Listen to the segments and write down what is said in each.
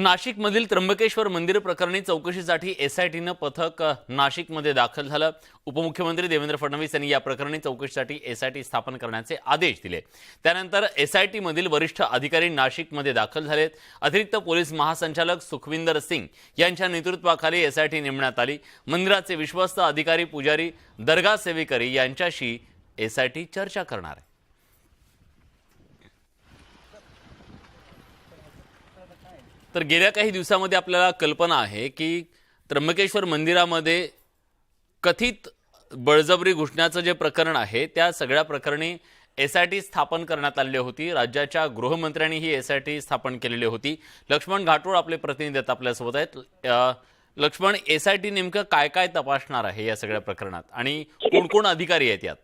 नाशिकमधील त्र्यंबकेश्वर मंदिर प्रकरणी चौकशीसाठी एसआयटीनं पथक नाशिकमध्ये दाखल झालं. उपमुख्यमंत्री देवेंद्र फडणवीस यांनी या प्रकरणी चौकशीसाठी एसआयटी स्थापन करण्याचे आदेश दिले. त्यानंतर एसआयटीमधील वरिष्ठ अधिकारी नाशिकमध्ये दाखल झालेत. अतिरिक्त पोलीस महासंचालक सुखविंदर सिंग यांच्या नेतृत्वाखाली एसआयटी नेमण्यात आली. मंदिराचे विश्वस्त अधिकारी पुजारी दर्गा सेवेकरी यांच्याशी एसआयटी चर्चा करणार आहे. तर गेल्या काही दिवसामध्ये आपल्याला कल्पना आहे की त्र्यंबकेश्वर मंदिरामध्ये कथित बळजबरी घुसण्याचं जे प्रकरण आहे त्या सगळ्या प्रकरणी एस आय टी स्थापन करण्यात आलेली होती. राज्याच्या गृहमंत्र्यांनी ही एस आय टी स्थापन केलेली होती. लक्ष्मण घाटोळ आपले प्रतिनिधी आहेत आपल्यासोबत आहेत. लक्ष्मण एस आय टी नेमकं काय काय तपासणार आहे या सगळ्या प्रकरणात? आणि कोण कोण अधिकारी आहेत यात?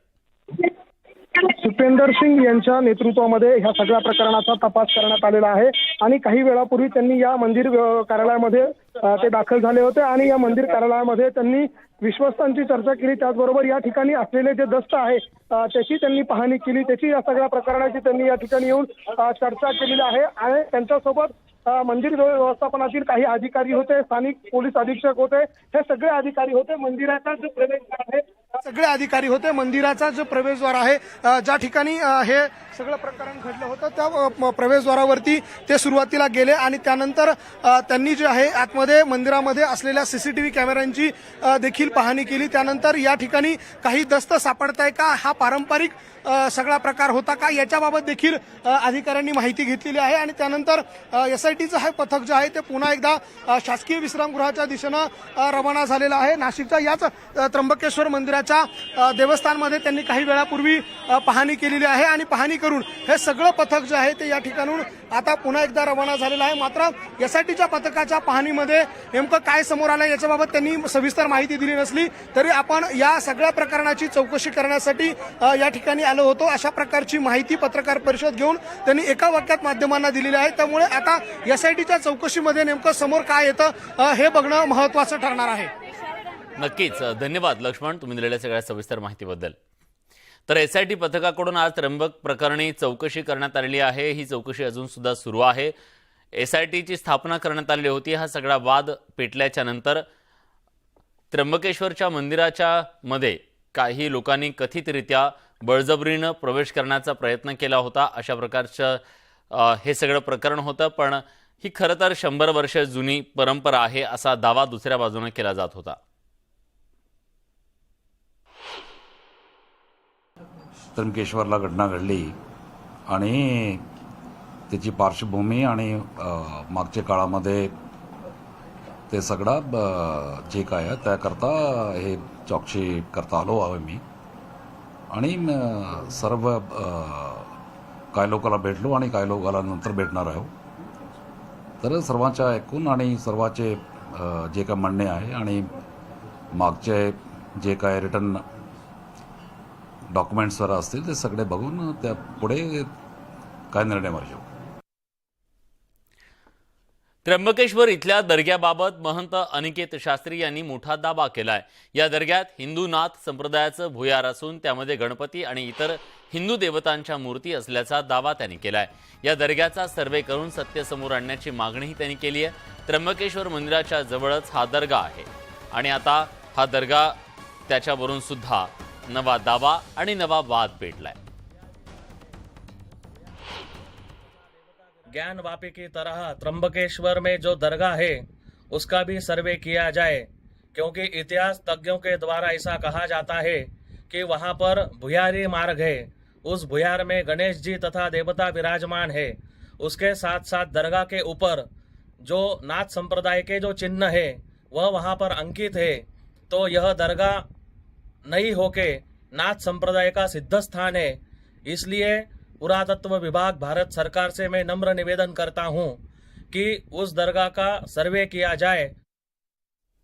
सुपेंदर सिंग यांच्या नेतृत्वामध्ये ह्या सगळ्या प्रकरणाचा तपास करण्यात आलेला आहे. आणि काही वेळापूर्वी त्यांनी या मंदिर कार्यालयामध्ये ते दाखल झाले होते आणि या मंदिर कार्यालयामध्ये त्यांनी विश्वस्तांची चर्चा केली. त्याचबरोबर या ठिकाणी असलेले जे दस्त आहे त्याची त्यांनी पाहणी केली. त्याची या सगळ्या प्रकरणाची त्यांनी या ठिकाणी येऊन चर्चा केलेली आहे आणि त्यांच्यासोबत मंदिर व्यवस्थापनातील काही अधिकारी होते स्थानिक पोलीस अधीक्षक होते हे सगळे अधिकारी होते. मंदिराचा जो प्रवेशद्वार आहे सगळे अधिकारी होते. मंदिराचा जो प्रवेशद्वार आहे ज्या ठिकाणी हे सगळं प्रकरण घडलं होतं. त्या प्रवेशद्वारावरती ते सुरुवातीला गेले आणि त्यानंतर त्यांनी जे आहे आतमध्ये मंदिरामध्ये असलेल्या सीसीटीव्ही कॅमेऱ्यांची देखील पाहणी केली. त्यानंतर या ठिकाणी काही दस्त सापडत आहे का? हा पारंपरिक सगळा प्रकार होता का? याच्याबाबत देखील अधिकाऱ्यांनी माहिती घेतलेली आहे. आणि त्यानंतर एस आय टीचं हे पथक जे आहे ते पुन्हा एकदा शासकीय विश्रामगृहाच्या दिशेनं रवाना झालेलं आहे. नाशिकच्या याच त्र्यंबकेश्वर मंदिराच्या देवस्थानमध्ये त्यांनी काही वेळापूर्वी पाहणी केलेली आहे. आणि पाहणी करून हे सगळं पथक जे आहे ते या ठिकाणून आता पुन्हा एकदा रवाना झालेलं आहे. मात्र एस आय टीच्या पथकाच्या पाहणीमध्ये नेमकं काय समोर आलं याच्याबाबत त्यांनी सविस्तर माहिती दिली नसली तरी आपण या सगळ्या प्रकरणाची चौकशी करण्यासाठी या ठिकाणी आलो होतो. अशा प्रकारची माहिती पत्रकार परिषद घेऊन त्यांनी एका वाक्यात माध्यमांना दिलेली आहे. त्यामुळे आता एस आय टीच्या चौकशीमध्ये नेमकं समोर काय येतं हे बघणं महत्वाचं ठरणार आहे. नक्कीच. धन्यवाद लक्ष्मण तुम्ही दिलेल्या सगळ्या सविस्तर माहितीबद्दल. तर एस आय टी पथकाकडून आज त्र्यंबक प्रकरणी चौकशी करण्यात आलेली आहे. ही चौकशी अजून सुद्धा सुरू आहे. एस आय टीची स्थापना करण्यात आलेली होती. हा सगळा वाद पेटल्याच्या नंतर त्र्यंबकेश्वरच्या मंदिराच्या मध्ये काही लोकांनी कथितरित्या बळजबरीनं प्रवेश करण्याचा प्रयत्न केला होता. अशा प्रकारचं हे सगळं प्रकरण होतं. पण ही खरं तर शंभर वर्ष जुनी परंपरा आहे असा दावा दुसऱ्या बाजूनं केला जात होता. त्र्यंबकेश्वरला घटना घडली आणि त्याची पार्श्वभूमी आणि मागच्या काळामध्ये ते सगळं जे काय आहे त्याकरता हे चौकशी करता आलो आहे मी. आणि सर्व काय लोकाला भेटलो आणि काय लोकाला नंतर भेटणार आहो. तर सर्वांच्या ऐकून आणि सर्वांचे जे काय म्हणणे आहे आणि मागचे जे काय रिटर्न डॉक्युमेंट्स वर असतील ते सगळे बघून त्या पुढे काय निर्णय मारू त्र्यंबकेश्वर इथल्या दर्ग्याबाबत महंत अनिकेत शास्त्री यांनी मोठा दावा केलाय. या दर्ग्यात हिंदू नाथ संप्रदायाचं भुयार असून त्यामध्ये गणपती आणि इतर हिंदू देवतांच्या मूर्ती असल्याचा दावा त्यांनी केलाय. या दर्ग्याचा सर्वे करून सत्य समोर आणण्याची मागणीही त्यांनी केली आहे. त्र्यंबकेश्वर मंदिराच्या जवळच हा दर्गा आहे. आणि आता हा दर्गा त्याच्यावरून सुद्धा नवा दावा आणि नवा वाद पेटलाय. ज्ञान वापी की तरह त्र्यंबकेश्वर में जो दरगाह है उसका भी सर्वे किया जाए क्योंकि इतिहास तज्ञों के द्वारा ऐसा कहा जाता है कि वहां पर भुयारी मार्ग है। उस भुयार में गणेश जी तथा देवता विराजमान है। उसके साथ साथ दरगाह के ऊपर जो नाथ संप्रदाय के जो चिन्ह है वह वहां पर अंकित है। तो यह दरगाह नहीं होके नाथ संप्रदाय का सिद्ध स्थान है। इसलिए पुरातत्व विभाग भारत सरकार से मैं नम्र निवेदन करता हूँ कि उस दरगाह का सर्वे किया जाए।